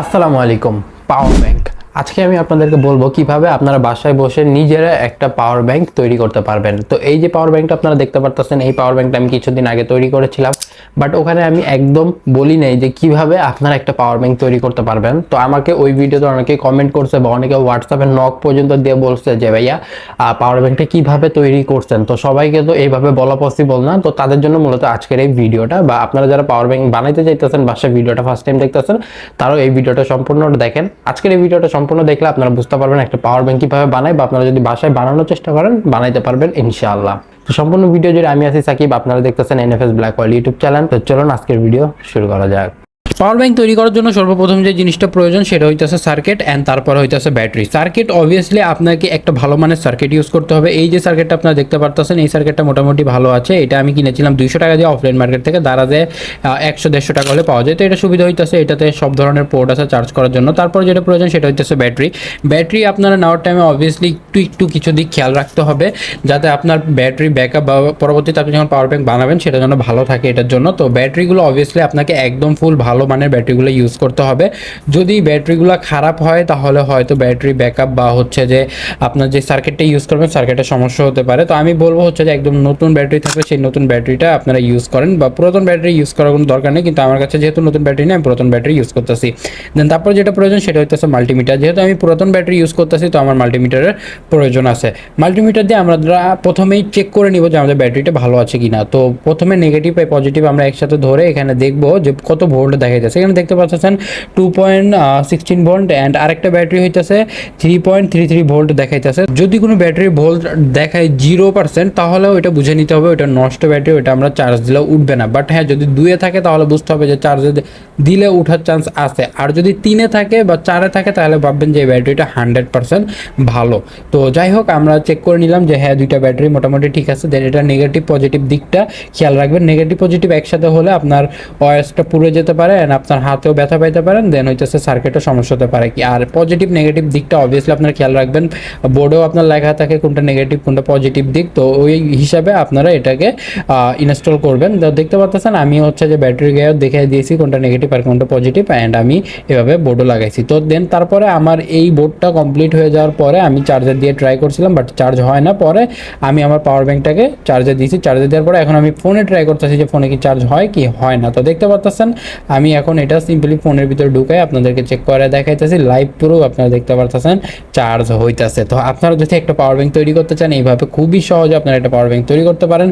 আসসালামু আলাইকুম power bank. আজকে আমি আপনাদেরকে বলব কীভাবে আপনারা বাসায় বসে নিজেরা একটা পাওয়ার ব্যাংক তৈরি করতে পারবেন। তো এই যে পাওয়ার ব্যাংকটা আপনারা দেখতে পারতেছেন, এই পাওয়ার ব্যাংকটা আমি কিছুদিন আগে তৈরি করেছিলাম। বাট ওখানে আমি একদম বলি নাই যে কীভাবে আপনারা একটা পাওয়ার ব্যাংক তৈরি করতে পারবেন। তো আমাকে ওই ভিডিওতে অনেকে কমেন্ট করছে বা অনেকে হোয়াটসঅ্যাপে নক পর্যন্ত দিয়ে বলছে যে, ভাইয়া পাওয়ার ব্যাংকটা কীভাবে তৈরি করছেন? তো সবাইকে তো এইভাবে বলা পসিবল না। তো তাদের জন্য মূলত আজকের এই ভিডিওটা বা আপনারা যারা পাওয়ার ব্যাংক বানাইতে চাইতেছেন, বাসায় ভিডিওটা ফার্স্ট টাইম দেখতেছেন, তারাও এই ভিডিওটা সম্পূর্ণটা দেখেন। আজকের এই ভিডিওটা সম্পূর্ণ দেখলে আপনারা বুঝতে পারবেন একটা পাওয়ার ব্যাংক কীভাবে বানায় বা আপনারা যদি বাসায় বানানোর চেষ্টা করেন, বানাইতে পারবেন ইনশাআল্লাহ। তো সম্পূর্ণ ভিডিও জুড়ে আমি আছি সাকিব, আপনারা দেখতেছেন NFS black wall YouTube channel তো চলুন আজকের ভিডিও শুরু করা যাক। পাওয়ার ব্যাংক তৈরি করার জন্য সর্বপ্রথম যে জিনিসটা প্রয়োজন সেটা হইতেছে সার্কিট অ্যান্ড তারপর হইতেছে ব্যাটারি সার্কিট অবভিয়াসলি আপনাকে একটা ভালো মানের সার্কিট ইউজ করতে হবে। এই যে সার্কিটটা আপনারা দেখতে পারতেছেন, এই সার্কিটটা মোটামুটি ভালো আছে। এটা আমি কিনেছিলাম দুইশো টাকা দিয়ে অফলাইন মার্কেট থেকে। দাঁড়াতে একশো দেড়শো টাকা হলে পাওয়া যায়। তো এটা সুবিধা হইতেছে। এটাতে সব ধরনের পোর্ট আছে চার্জ করার জন্য। তারপর যেটা প্রয়োজন সেটা হইতেছে ব্যাটারি ব্যাটারি আপনারা নেওয়ার টাইমে অবভিয়াসলি একটু একটু কিছু দিক খেয়াল রাখতে হবে যাতে আপনার ব্যাটারি ব্যাকআপ বা পরবর্তীতে আপনি যখন পাওয়ার ব্যাংক বানাবেন, সেটা যেন ভালো থাকে এটার জন্য। তো ব্যাটারিগুলো অবভিয়াসলি আপনাকে একদম ফুল ভালো মানের ব্যাটারিগুলো ইউজ করতে হবে। যদি ব্যাটারিগুলো খারাপ হয়, তাহলে হয়তো ব্যাটারি ব্যাকআপ বা হচ্ছে যে আপনার যে সার্কিটটা ইউজ করবেন সার্কিটের সমস্যা হতে পারে। তো আমি বলব হচ্ছে যে একদম নতুন ব্যাটারি থাকলে সেই নতুন ব্যাটারিটা আপনারা ইউজ করেন বা পুরাতন ব্যাটারি ইউজ করার কোনো দরকার নেই। কিন্তু আমার কাছে যেহেতু নতুন ব্যাটারি নেই, আমি পুরাতন ব্যাটারি ইউজ করতেছি। দেন তারপর যেটা প্রয়োজন, সেটা হচ্ছে মাল্টিমিটার যেহেতু আমি পুরাতন ব্যাটারি ইউজ করতেছি, তো আমার মাল্টিমিটারের প্রয়োজন আছে। মাল্টিমিটার দিয়ে আমরা প্রথমেই চেক করে নিব যে আমাদের ব্যাটারিটা ভালো আছে কিনা। তো প্রথমে নেগেটিভ আর পজিটিভ আমরা একসাথে ধরে এখানে দেখব যে কত ভোল্ট দেখা যাচ্ছে। এখানে দেখতে পাচ্ছেন two point sixteen volt and আরেকটা ব্যাটারি হইতেছে three point three three volt দেখাইতেছে। যদি কোনো ব্যাটারি ভোল্ট দেখায় জিরো পার্সেন্ট তাহলে ওইটা বুঝে নিতে হবে, ওটা নষ্ট ব্যাটারি, ওটা আমরা চার্জ দিলে উঠবে না। বাট হ্যাঁ যদি দুয়ে থাকে, তাহলে বুঝতে হবে যে চার্জে দিলে উঠার চান্স আছে। আর যদি তিনে থাকে বা চারে থাকে, তাহলে ভাববেন যে এই ব্যাটারিটা হান্ড্রেড পার্সেন্ট ভালো। তো যাই হোক, আমরা চেক করে নিলাম যে হ্যাঁ দুইটা ব্যাটারি মোটামুটি ঠিক আছে। দেন এটা নেগেটিভ পজিটিভ দিকটা খেয়াল রাখবেন। নেগেটিভ পজিটিভ একসাথে হলে আপনার ওয়ার্সটা পুড়ে যেতে পারে। অ্যান্ড আপনার হাতেও ব্যথা পাইতে পারেন দেন হইতেছে সার্কিটের সমস্যা হতে পারে কি। আর পজিটিভ নেগেটিভ দিকটা অবভিয়াসলি আপনার খেয়াল রাখবেন বোর্ডেও আপনার লেখা থাকে কোনটা নেগেটিভ কোনটা পজিটিভ দিক, তো ওই হিসাবে আপনারা এটাকে ইনস্টল করবেন। তো দেখতে পাচ্ছেন আমি হচ্ছে যে ব্যাটারি গায়ে দেখে দিয়েছি কোনটা নেগেটিভ আর কোনটা পজিটিভ অ্যান্ড আমি এভাবে বোর্ডও লাগাইছি। তো দেন তারপরে আমার এই বোর্ডটা কমপ্লিট হয়ে যাওয়ার পরে আমি চার্জার দিয়ে ট্রাই করছিলাম বাট চার্জ হয় না। পরে আমি আমার পাওয়ার ব্যাংকটাকে চার্জে দিয়েছি। চার্জে দেওয়ার পরে এখন আমি ফোনে ট্রাই করতেছি যে ফোনে কি চার্জ হয়, কি হয় না। তো দেখতে পাচ্ছেন আমি এখন এটা সিম্পলি ফোনের ভিতরে ঢুকাই আপনাদেরকে চেক করে দেখাইতেছি। লাইভ পুরো আপনারা দেখতে পারতেছেন চার্জ হইতেছে। তো আপনারা যদি একটা পাওয়ার ব্যাংক তৈরি করতে চান, এইভাবে খুবই সহজে আপনারা একটা পাওয়ার ব্যাংক তৈরি করতে পারেন।